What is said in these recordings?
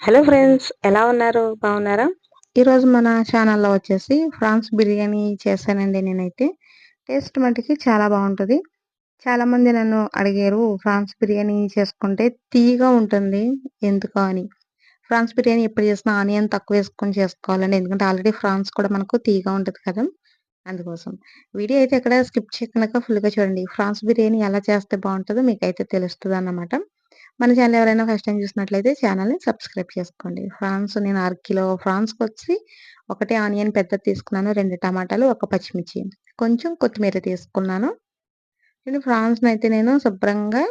Hello friends ఎలా ఉన్నారు? బాగున్నారా? ఈరోజు మన ఛానల్లో వచ్చేసి ఫ్రాన్స్ బిర్యానీ చేశానండి నేనైతే. టేస్ట్ మటుకి చాలా బాగుంటుంది. చాలామంది నన్ను అడిగారు ఫ్రాన్స్ బిర్యానీ చేసుకుంటే తీగా ఉంటుంది ఎందుకు అని? ఫ్రాన్స్ బిర్యానీ ఎప్పుడు చేసినా ఆనియన్ తక్కువ వేసుకొని చేసుకోవాలండి ఎందుకంటే ఆల్రెడీ ఫ్రాన్స్ కూడా మనకు తీగా ఉంటుంది కదా అందుకోసం. వీడియో అయితే ఇక్కడ స్కిప్ చేయకుండా ఫుల్గా చూడండి. ఫ్రాన్స్ బిర్యానీ ఎలా చేస్తే బాగుంటుందో మీకు అయితే తెలుస్తుంది అన్నమాట మన ఛానల్ ఎవరైనా ఫస్ట్ టైం చూసినట్లయితే ఛానల్ని సబ్స్క్రైబ్ చేసుకోండి. ఫ్రాన్స్ నేను అర కిలో ఫ్రాన్స్కి వచ్చి ఒకటే ఆనియన్ పెద్ద తీసుకున్నాను రెండు టమాటాలు ఒక పచ్చిమిర్చి. కొంచెం కొత్తిమీర తీసుకున్నాను. నేను ఫ్రాన్స్ని అయితే నేను శుభ్రంగా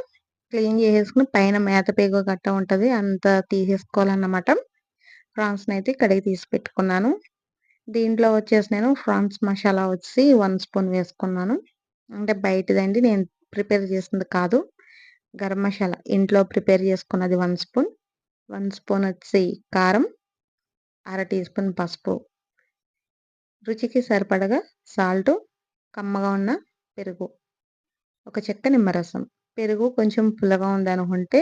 క్లీన్ చేసేసుకుని పైన మేత పేగు గట్ట ఉంటుంది అంత తీసేసుకోవాలన్నమాట. ఫ్రాన్స్ని అయితే కడిగి తీసి పెట్టుకున్నాను. దీంట్లో వచ్చేసి నేను ఫ్రాన్స్ మసాలా వచ్చి వన్ స్పూన్ వేసుకున్నాను. అంటే బయటదండి నేను ప్రిపేర్ చేసింది కాదు. గరం మసాలా. ఇంట్లో ప్రిపేర్ చేసుకున్నది వన్ స్పూన్. వన్ స్పూన్ వచ్చి కారం. అర టీ స్పూన్ పసుపు. రుచికి సరిపడగా సాల్ట్ కమ్మగా ఉన్న పెరుగు. ఒక చెక్క నిమ్మరసం. పెరుగు కొంచెం పుల్లగా ఉందనుకుంటే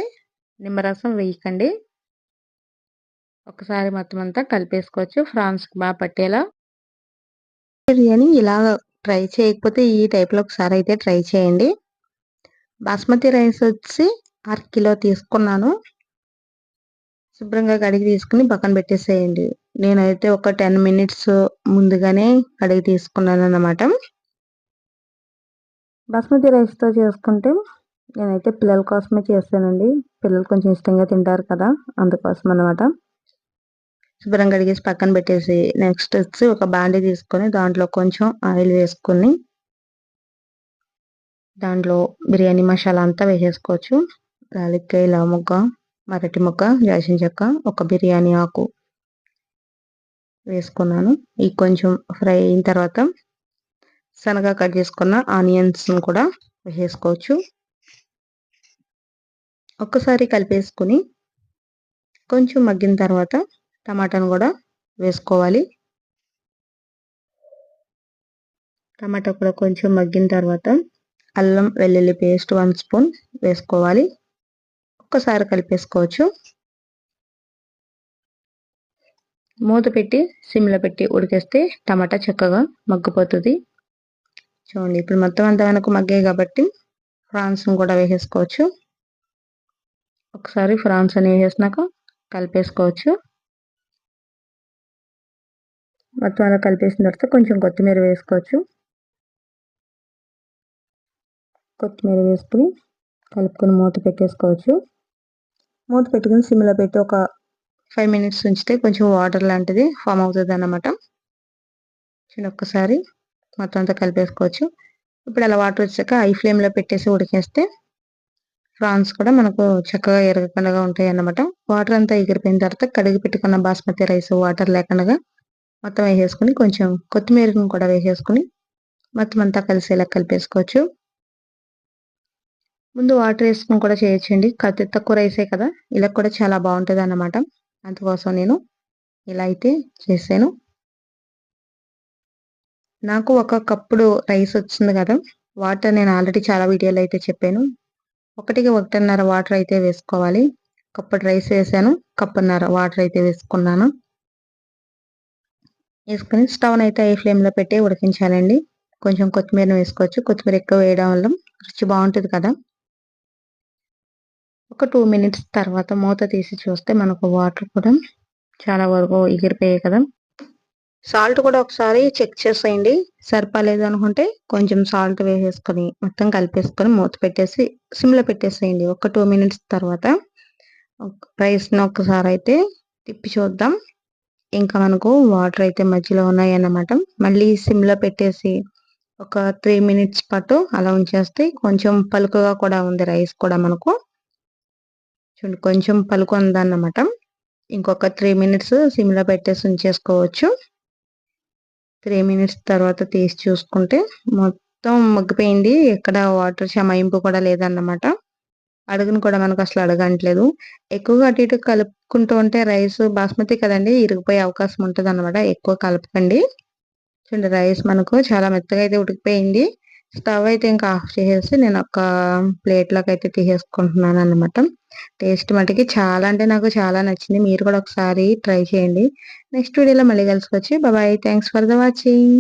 నిమ్మరసం వేయకండి. ఒకసారి మొత్తం అంతా కలిపేసుకోవచ్చు. ఫ్రాన్స్కి బాగా పట్టేలా. బిర్యానీ ఇలా ట్రై చేయకపోతే ఈ టైప్లో ఒకసారి అయితే ట్రై చేయండి. బాస్మతి రైస్ వచ్చి అర కిలో తీసుకున్నాను. శుభ్రంగా కడిగి తీసుకుని పక్కన పెట్టేసేయండి. నేనైతే ఒక టెన్ మినిట్స్ ముందుగానే కడిగి తీసుకున్నాను అన్నమాట బాస్మతి రైస్తో చేసుకుంటే నేనైతే పిల్లల కోసమే చేస్తానండి. పిల్లలు కొంచెం ఇష్టంగా తింటారు కదా అందుకోసం అనమాట శుభ్రంగా కడిగేసి పక్కన పెట్టేసి నెక్స్ట్ వచ్చి ఒక బాండీ తీసుకొని దాంట్లో కొంచెం ఆయిల్ వేసుకొని దాంట్లో బిర్యానీ మసాలా అంతా వేసేసుకోవచ్చు. గాలిక్కాయ లవముగ్గ మరటి ముక్క జాసిన చెక్క ఒక బిర్యానీ ఆకు వేసుకున్నాను. ఈ కొంచెం ఫ్రై అయిన తర్వాత సన్నగా కట్ చేసుకున్న ఆనియన్స్ని కూడా వేసేసుకోవచ్చు. ఒక్కసారి కలిపేసుకుని కొంచెం మగ్గిన తర్వాత టమాటాను కూడా వేసుకోవాలి. టమాటా కూడా కొంచెం మగ్గిన తర్వాత అల్లం వెల్లుల్లి పేస్ట్ వన్ స్పూన్ వేసుకోవాలి. ఒక్కసారి కలిపేసుకోవచ్చు. మూత పెట్టి సిమ్లో పెట్టి ఉడికేస్తే టమాటా చక్కగా మగ్గిపోతుంది. చూడండి ఇప్పుడు మొత్తం అంతా మనకు మగ్గాయి కాబట్టి ఫ్రాన్స్ని కూడా వేసేసుకోవచ్చు. ఒకసారి ఫ్రాన్స్ అని వేసేసినాక కలిపేసుకోవచ్చు. మొత్తం అలా కలిపేసిన తర్వాత కొంచెం కొత్తిమీర వేసుకోవచ్చు. కొత్తిమీర వేసుకుని కలుపుకొని మూత పెట్టేసుకోవచ్చు. మూత పెట్టుకుని సిమ్లో పెట్టి ఒక ఫైవ్ మినిట్స్ ఉంచితే కొంచెం వాటర్ లాంటిది ఫామ్ అవుతుంది అన్నమాట చిన్న ఒక్కసారి మొత్తం అంతా కలిపేసుకోవచ్చు. ఇప్పుడు అలా వాటర్ వచ్చాక ఐ ఫ్లేమ్లో పెట్టేసి ఉడికేస్తే ఫ్రాన్స్ కూడా మనకు చక్కగా ఎరగకుండా ఉంటాయి అన్నమాట వాటర్ అంతా ఎగిరిపోయిన తర్వాత కడిగి పెట్టుకున్న బాస్మతి రైస్ వాటర్ లేకుండా మొత్తం వేసేసుకుని కొంచెం కొత్తిమీరను కూడా వేసేసుకుని మొత్తం అంతా కలిసేలా కలిపేసుకోవచ్చు. ముందు వాటర్ వేసుకుని కూడా చేయొచ్చండి. తక్కువ రైసే కదా ఇలా కూడా చాలా బాగుంటుంది అన్నమాట అందుకోసం నేను ఇలా అయితే చేశాను. నాకు ఒక కప్పుడు రైస్ వచ్చింది కదా వాటర్ నేను ఆల్రెడీ చాలా వీడియోలు అయితే చెప్పాను. ఒకటికి ఒకటిన్నర వాటర్ అయితే వేసుకోవాలి. కప్పుడు రైస్ వేసాను కప్పున్నర వాటర్ అయితే వేసుకున్నాను. వేసుకుని స్టవ్ అయితే ఐ ఫ్లేమ్లో పెట్టి ఉడికించాలండి. కొంచెం కొత్తిమీర వేసుకోవచ్చు. కొత్తిమీర ఎక్కువ వేయడం వల్ల రుచి బాగుంటుంది కదా. ఒక టూ మినిట్స్ తర్వాత మూత తీసి చూస్తే మనకు వాటర్ కూడా చాలా వరకు ఎగిరిపోయాయి కదా. సాల్ట్ కూడా ఒకసారి చెక్ చేసేయండి. సరిపోలేదు అనుకుంటే కొంచెం సాల్ట్ వేసేసుకొని మొత్తం కలిపేసుకొని మూత పెట్టేసి సిమ్లో పెట్టేసేయండి. ఒక టూ మినిట్స్ తర్వాత రైస్ని ఒకసారి అయితే తిప్పి చూద్దాం. ఇంకా మనకు వాటర్ అయితే మధ్యలో ఉన్నాయి అన్నమాట మళ్ళీ సిమ్లో పెట్టేసి ఒక త్రీ మినిట్స్ పాటు అలా ఉంచేస్తే కొంచెం పలుకగా కూడా ఉంది రైస్ కూడా మనకు. చూడండి కొంచెం పలుకు ఉందన్నమాట ఇంకొక త్రీ మినిట్స్ సిమ్లో పెట్టేసి ఉంచేసుకోవచ్చు. త్రీ మినిట్స్ తర్వాత తీసి చూసుకుంటే మొత్తం మగ్గిపోయింది. ఎక్కడ వాటర్ చమాయింపు కూడా లేదన్నమాట. అడుగును కూడా మనకు అసలు అడగట్లేదు. ఎక్కువగా అటు ఇటు కలుపుకుంటూ ఉంటే రైస్ బాస్మతి కదండి ఇరిగిపోయే అవకాశం ఉంటుంది అనమాట ఎక్కువ కలపకండి. చూడండి రైస్ మనకు చాలా మెత్తగా అయితే ఉడికిపోయింది. స్టవ్ అయితే ఇంకా ఆఫ్ చేసేసి నేను ఒక ప్లేట్లోకి అయితే తీసేసుకుంటున్నాను అనమాట టేస్ట్ మటుకి చాలా అంటే నాకు చాలా నచ్చింది. మీరు కూడా ఒకసారి ట్రై చేయండి. నెక్స్ట్ వీడియోలో మళ్ళీ కలుసుకొచ్చి బాబాయ్ థ్యాంక్స్ ఫర్ ద వాచింగ్